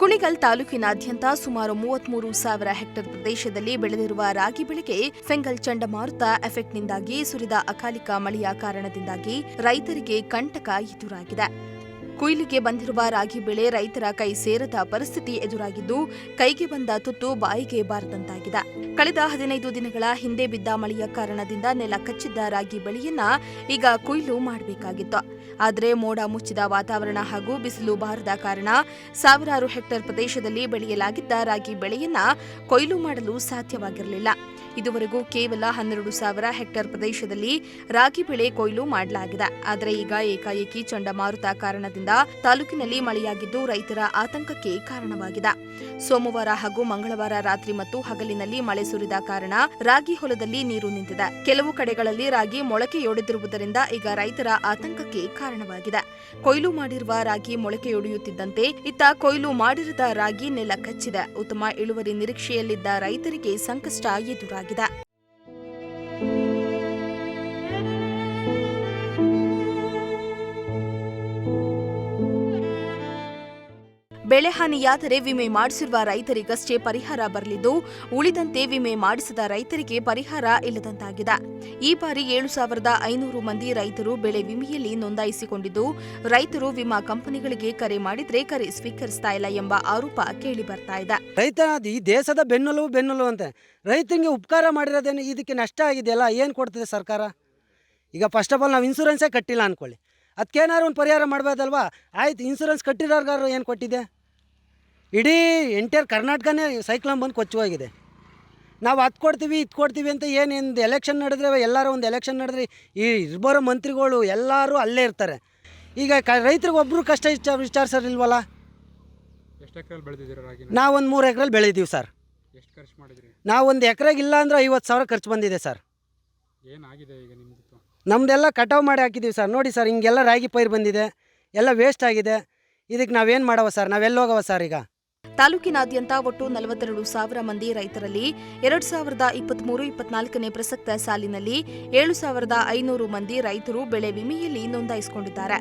ಕುಣಿಗಲ್ ತಾಲೂಕಿನಾದ್ಯಂತ ಸುಮಾರು ಮೂವತ್ಮೂರು ಸಾವಿರ ಹೆಕ್ಟೇರ್ ಪ್ರದೇಶದಲ್ಲಿ ಬೆಳೆದಿರುವ ರಾಗಿ ಬೆಳೆಗೆ ಫೆಂಗಲ್ ಚಂಡಮಾರುತ ಎಫೆಕ್ಟ್ನಿಂದಾಗಿ ಸುರಿದ ಅಕಾಲಿಕ ಮಳೆಯ ಕಾರಣದಿಂದಾಗಿ ರೈತರಿಗೆ ಕಂಟಕ ಎದುರಾಗಿದೆ. ಕುಯ್ಲಿಗೆ ಬಂದಿರುವ ರಾಗಿ ಬೆಳೆ ರೈತರ ಕೈ ಸೇರದ ಪರಿಸ್ಥಿತಿ ಎದುರಾಗಿದ್ದು, ಕೈಗೆ ಬಂದ ತುತ್ತು ಬಾಯಿಗೆ ಬಾರದಂತಾಗಿದೆ. ಕಳೆದ ಹದಿನೈದು ದಿನಗಳ ಹಿಂದೆ ಬಿದ್ದ ಮಳೆಯ ಕಾರಣದಿಂದ ನೆಲ ಕಚ್ಚಿದ್ದ ರಾಗಿ ಬೆಳೆಯನ್ನ ಈಗ ಕೊಯ್ಲು ಮಾಡಬೇಕಾಗಿತ್ತು. ಆದರೆ ಮೋಡ ಮುಚ್ಚಿದ ವಾತಾವರಣ ಹಾಗೂ ಬಿಸಿಲು ಬಾರದ ಕಾರಣ ಸಾವಿರಾರು ಹೆಕ್ಟೇರ್ ಪ್ರದೇಶದಲ್ಲಿ ಬೆಳೆಯಲಾಗಿದ್ದ ರಾಗಿ ಬೆಳೆಯನ್ನ ಕೊಯ್ಲು ಮಾಡಲು ಸಾಧ್ಯವಾಗಿರಲಿಲ್ಲ. ಇದುವರೆಗೂ ಕೇವಲ ಹನ್ನೆರಡು ಸಾವಿರ ಹೆಕ್ಟೇರ್ ಪ್ರದೇಶದಲ್ಲಿ ರಾಗಿ ಬೆಳೆ ಕೊಯ್ಲು ಮಾಡಲಾಗಿದೆ. ಆದರೆ ಈಗ ಏಕಾಏಕಿ ಚಂಡಮಾರುತ ಕಾರಣದಿಂದ ತಾಲೂಕಿನಲ್ಲಿ ಮಳೆಯಾಗಿದ್ದು ರೈತರ ಆತಂಕಕ್ಕೆ ಕಾರಣವಾಗಿದೆ. ಸೋಮವಾರ ಹಾಗೂ ಮಂಗಳವಾರ ರಾತ್ರಿ ಮತ್ತು ಹಗಲಿನಲ್ಲಿ ಮಳೆ ಸುರಿದ ಕಾರಣ ರಾಗಿ ಹೊಲದಲ್ಲಿ ನೀರು ನಿಂತಿದೆ. ಕೆಲವು ಕಡೆಗಳಲ್ಲಿ ರಾಗಿ ಮೊಳಕೆಯೊಡೆದಿರುವುದರಿಂದ ಈಗ ರೈತರ ಆತಂಕಕ್ಕೆ ಕಾರಣವಾಗಿದೆ. ಕೊಯ್ಲು ಮಾಡಿರುವ ರಾಗಿ ಮೊಳಕೆಯೊಡೆಯುತ್ತಿದ್ದಂತೆ ಇತ್ತ ಕೊಯ್ಲು ಮಾಡಿರದ ರಾಗಿ ನೆಲ ಕಚ್ಚಿದೆ. ಉತ್ತಮ ಇಳುವರಿ ನಿರೀಕ್ಷೆಯಲ್ಲಿದ್ದ ರೈತರಿಗೆ ಸಂಕಷ್ಟ ಎದುರಾಗಿದೆ. ಬೆಳೆ ಹಾನಿಯಾದರೆ ವಿಮೆ ಮಾಡಿಸಿರುವ ರೈತರಿಗಷ್ಟೇ ಪರಿಹಾರ ಬರಲಿದ್ದು, ಉಳಿದಂತೆ ವಿಮೆ ಮಾಡಿಸಿದ ರೈತರಿಗೆ ಪರಿಹಾರ ಇಲ್ಲದಂತಾಗಿದೆ. ಈ ಬಾರಿ ಏಳು ಸಾವಿರದ ಐನೂರು ಮಂದಿ ರೈತರು ಬೆಳೆ ವಿಮೆಯಲ್ಲಿ ನೋಂದಾಯಿಸಿಕೊಂಡಿದ್ದು, ರೈತರು ವಿಮಾ ಕಂಪನಿಗಳಿಗೆ ಕರೆ ಮಾಡಿದ್ರೆ ಕರೆ ಸ್ವೀಕರಿಸ್ತಾ ಇಲ್ಲ ಎಂಬ ಆರೋಪ ಕೇಳಿ ಬರ್ತಾ ಇದೆ. ರೈತ, ಈ ದೇಶದ ಬೆನ್ನೆಲುಬು ಬೆನ್ನಲು ಅಂತೆ ರೈತನಿಗೆ ಉಪಕಾರ ಮಾಡಿರೋದೇನು? ಇದಕ್ಕೆ ನಷ್ಟ ಆಗಿದೆಯಲ್ಲ, ಏನು ಕೊಡ್ತದೆ ಸರ್ಕಾರ? ಈಗ ಫಸ್ಟ್ ಆಫ್ ಆಲ್ ನಾವು ಇನ್ಸೂರೆನ್ಸೇ ಕಟ್ಟಿಲ್ಲ ಅನ್ಕೊಳ್ಳಿ. ಅದಕ್ಕೇನಾದ್ರು ಒಂದು ಪರಿಹಾರ ಮಾಡ್ಬೋದಲ್ವಾ? ಆಯ್ತು ಇನ್ಸೂರೆನ್ಸ್ ಕಟ್ಟಿರೋರ್ಗಾರು ಏನು ಕೊಟ್ಟಿದೆ? ಇಡೀ ಎಂಟೈರ್ ಕರ್ನಾಟಕನೇ ಸೈಕ್ಲೋನ್ ಬಂದು ಕೊಚ್ಚು ಹೋಗಿದೆ ನಾವು ಅದು ಕೊಡ್ತೀವಿ ಇದು ಕೊಡ್ತೀವಿ ಅಂತ ಏನೇನು ಎಲೆಕ್ಷನ್ ನಡೆದ್ರೆ ಎಲ್ಲರೂ ಒಂದು ಎಲೆಕ್ಷನ್ ನಡೆದ್ರೆ ಈ ಇಬ್ಬರು ಮಂತ್ರಿಗಳು ಎಲ್ಲರೂ ಅಲ್ಲೇ ಇರ್ತಾರೆ. ಈಗ ಕ ರೈತರಿಗೆ ಒಬ್ಬರು ಕಷ್ಟ ವಿಚಾರ ವಿಚಾರಿಸೋರಿಲ್ವಲ್ಲ? ನಾವು? ಒಂದು ಮೂರು ಎಕರೆಲಿ ಬೆಳೆದೀವಿ ಸರ್. ಎಷ್ಟು ಖರ್ಚು ಮಾಡಿದ್ರಿ? ನಾವು ಒಂದು ಎಕರೆಗೆ ಇಲ್ಲ ಅಂದ್ರೆ ಐವತ್ತು ಸಾವಿರ ಖರ್ಚು ಬಂದಿದೆ ಸರ್. ಏನಾಗಿದೆ ಈಗ ನಮ್ಮದೆಲ್ಲ ಕಟಾವು ಮಾಡಿ ಹಾಕಿದ್ದೀವಿ ಸರ್. ನೋಡಿ ಸರ್ ಹಿಂಗೆಲ್ಲ ರಾಗಿ ಪೈರು ಬಂದಿದೆ. ಎಲ್ಲ ವೇಸ್ಟ್ ಆಗಿದೆ. ಇದಕ್ಕೆ ನಾವೇನು ಮಾಡವ ಸರ್? ನಾವೆಲ್ಲೋಗವ ಸರ್ ಈಗ? ತಾಲೂಕಿನಾದ್ಯಂತ ಒಟ್ಟು ನಲವತ್ತೆರಡು ಸಾವಿರ ಮಂದಿ ರೈತರಲ್ಲಿ, ಎರಡ್ ಸಾವಿರದ ಇಪ್ಪತ್ಮೂರು, ಇಪ್ಪತ್ನಾಲ್ಕನೇ ಪ್ರಸಕ್ತ ಸಾಲಿನಲ್ಲಿ ಏಳು ಸಾವಿರದ ಐನೂರು ಮಂದಿ ರೈತರು ಬೆಳೆ ವಿಮೆಯಲ್ಲಿ ನೋಂದಾಯಿಸಿಕೊಂಡಿದ್ದಾರೆ.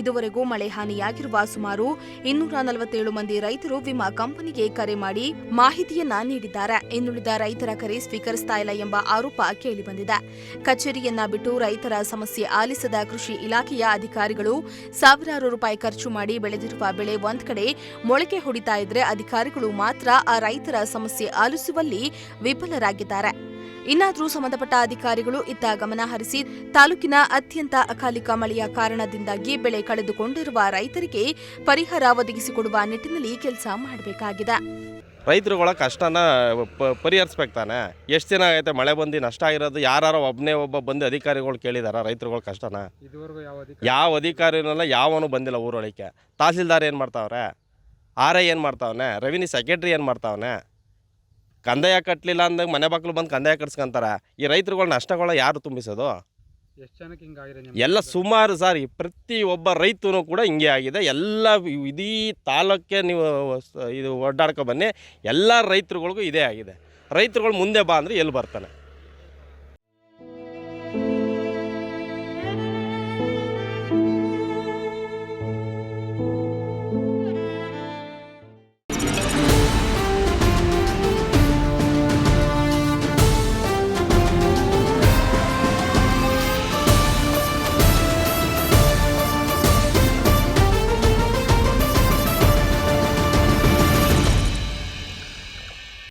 ಇದುವರೆಗೂ ಮಳೆ ಹಾನಿಯಾಗಿರುವ ಸುಮಾರು ಇನ್ನೂರ ನಲವತ್ತೇಳು ಮಂದಿ ರೈತರು ವಿಮಾ ಕಂಪನಿಗೆ ಕರೆ ಮಾಡಿ ಮಾಹಿತಿಯನ್ನ ನೀಡಿದ್ದಾರೆ. ಇನ್ನುಳಿದ ರೈತರ ಕರೆ ಸ್ವೀಕರಿಸ್ತಾ ಇಲ್ಲ ಎಂಬ ಆರೋಪ ಕೇಳಿಬಂದಿದೆ. ಕಚೇರಿಯನ್ನ ಬಿಟ್ಟು ರೈತರ ಸಮಸ್ಯೆ ಆಲಿಸದ ಕೃಷಿ ಇಲಾಖೆಯ ಅಧಿಕಾರಿಗಳು ಸಾವಿರಾರು ರೂಪಾಯಿ ಖರ್ಚು ಮಾಡಿ ಬೆಳೆದಿರುವ ಬೆಳೆ ಒಂದ್ ಕಡೆ ಮೊಳಕೆ ಹೊಡಿತಾ ಇದ್ರೆ ಅಧಿಕಾರಿಗಳು ಮಾತ್ರ ಆ ರೈತರ ಸಮಸ್ಯೆ ಆಲಿಸುವಲ್ಲಿ ವಿಫಲರಾಗಿದ್ದಾರೆ. ಇನ್ನಾದರೂ ಸಂಬಂಧಪಟ್ಟ ಅಧಿಕಾರಿಗಳು ಇತ್ತ ಗಮನ ಹರಿಸಿ ತಾಲೂಕಿನ ಅತ್ಯಂತ ಅಕಾಲಿಕ ಮಳೆಯ ಕಾರಣದಿಂದಾಗಿ ಬೆಳೆ ಕಳೆದುಕೊಂಡಿರುವ ರೈತರಿಗೆ ಪರಿಹಾರ ಒದಗಿಸಿಕೊಡುವ ನಿಟ್ಟಿನಲ್ಲಿ ಕೆಲಸ ಮಾಡಬೇಕಾಗಿದೆ. ರೈತರುಗಳ ಕಷ್ಟನ ಪ ಪರಿಹರಿಸ್ಬೇಕು ತಾನೆ. ಎಷ್ಟು ದಿನ ಆಗೈತೆ ಮಳೆ ಬಂದು ನಷ್ಟ ಆಗಿರೋದು? ಯಾರು ಒಬ್ಬನೇ ಒಬ್ಬ ಬಂದು ಅಧಿಕಾರಿಗಳು ಕೇಳಿದಾರ ರೈತರುಗಳ ಕಷ್ಟನ? ಯಾವ ಅಧಿಕಾರಿ ಯಾವ ಅಧಿಕಾರಿನಲ್ಲ ಯಾವನು ಬಂದಿಲ್ಲ ಊರೊಳಕ್ಕೆ. ತಹಸೀಲ್ದಾರ್ ಏನು ಮಾಡ್ತಾವ್ರೆ? ಆರ್ ಐ ಏನು ಮಾಡ್ತಾವನೆ? ರೆವಿನ್ಯೂ ಸೆಕ್ರೆಟ್ರಿ ಏನು ಮಾಡ್ತಾವನೆ? ಕಂದಾಯ ಕಟ್ಟಲಿಲ್ಲ ಅಂದಾಗ ಮನೆ ಬಾಕ್ಲು ಬಂದು ಕಂದಾಯ ಕಟ್ಸ್ಕೊಂತಾರೆ. ಈ ರೈತರುಗಳ ನಷ್ಟಗಳ ಯಾರು ತುಂಬಿಸೋದು? ಎಷ್ಟು ಜನಕ್ಕೆ ಹಿಂಗಾಗಿದೆ ಎಲ್ಲ ಸುಮಾರು ಸರ್ ಈ ಪ್ರತಿ ಒಬ್ಬ ರೈತನು ಕೂಡ ಹಿಂಗೆ ಆಗಿದೆ. ಎಲ್ಲ ಇಡೀ ತಾಲೂಕೆ ನೀವು ಇದು ಒಡ್ಡಾಡ್ಕೊ ಬನ್ನಿ. ಎಲ್ಲ ರೈತರುಗಳಿಗೂ ಇದೇ ಆಗಿದೆ. ರೈತರುಗಳು ಮುಂದೆ ಬಾ ಅಂದರೆ ಎಲ್ಲಿ ಬರ್ತಾನೆ?